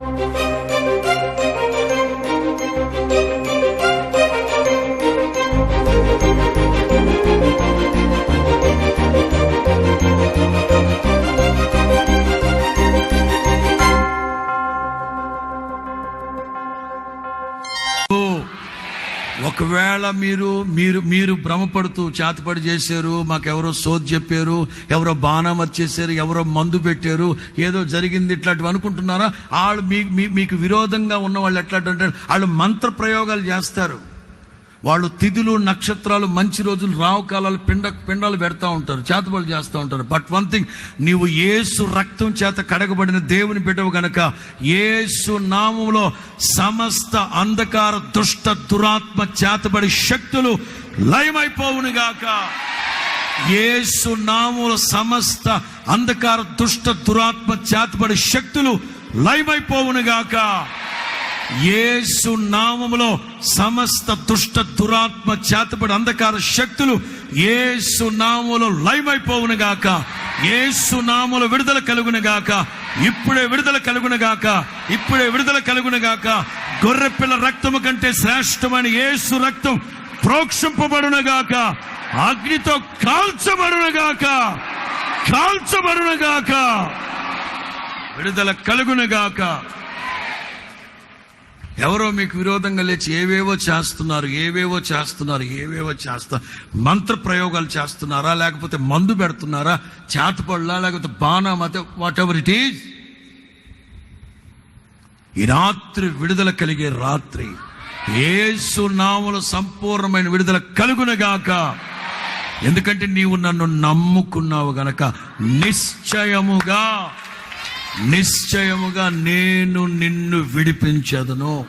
Música ఒకవేళ మీరు మీరు మీరు భ్రమపడుతూ చేతపడి చేశారు మాకెవరో సోద్ చెప్పారు ఎవరో బాణం వచ్చేసారు ఎవరో మందు పెట్టారు ఏదో జరిగింది ఇట్లాంటివి అనుకుంటున్నారా? వాళ్ళు మీ మీ- మీకు విరోధంగా ఉన్న వాళ్ళు ఎట్లాంటి అంటే వాళ్ళు మంత్ర ప్రయోగాలు చేస్తారు. వాళ్ళు తిథులు నక్షత్రాలు మంచి రోజులు రావు కాలాలు పిండ పిండాలు పెడతా ఉంటారు చేతబడులు చేస్తూ ఉంటారు. బట్ వన్ థింగ్ నీవు ఏసు రక్తం చేత కడగబడిన దేవుని బిడ్డవు గనక ఏసు నామములో సమస్త అంధకార దుష్ట దురాత్మ చేతబడి శక్తులు లయమైపోవును గాక ఏసు నాముల సమస్త అంధకార దుష్ట దురాత్మ చేతబడి శక్తులు లయమైపోవును గాక యేసు నామములో సమస్త దుష్ట దురాత్మ చేతపడి అంధకార శక్తులు యేసు నామములో లయమైపోవును గాక. యేసు నామములో విడుదల కలుగును గాక. ఇప్పుడే విడుదల కలుగును గాక. ఇప్పుడే విడుదల కలుగును గాక. గొర్రెపిల్ల రక్తము కంటే శ్రేష్టమైన యేసు రక్తం ప్రోక్షింపబడును గాక. అగ్నితో కాల్చబడును గాక. కాల్చబడును గాక. విడుదల కలుగును గాక. ఎవరో మీకు విరోధంగా లేచి ఏవేవో చేస్తున్నారు ఏవేవో చేస్తున్నారు ఏవేవో చేస్తా మంత్ర ప్రయోగాలు చేస్తున్నారా లేకపోతే మందు పెడుతున్నారా చేతపడలా లేకపోతే బాణం అదే వాట్ ఎవర్ ఇట్ ఈజ్ ఈ రాత్రి విడుదల కలిగే రాత్రి ఏసు నామల సంపూర్ణమైన విడుదల కలుగునగాక ఎందుకంటే నీవు నన్ను నమ్ముకున్నావు గనక నిశ్చయముగా నిశ్చయముగా నేను నిన్ను విడిపించదును.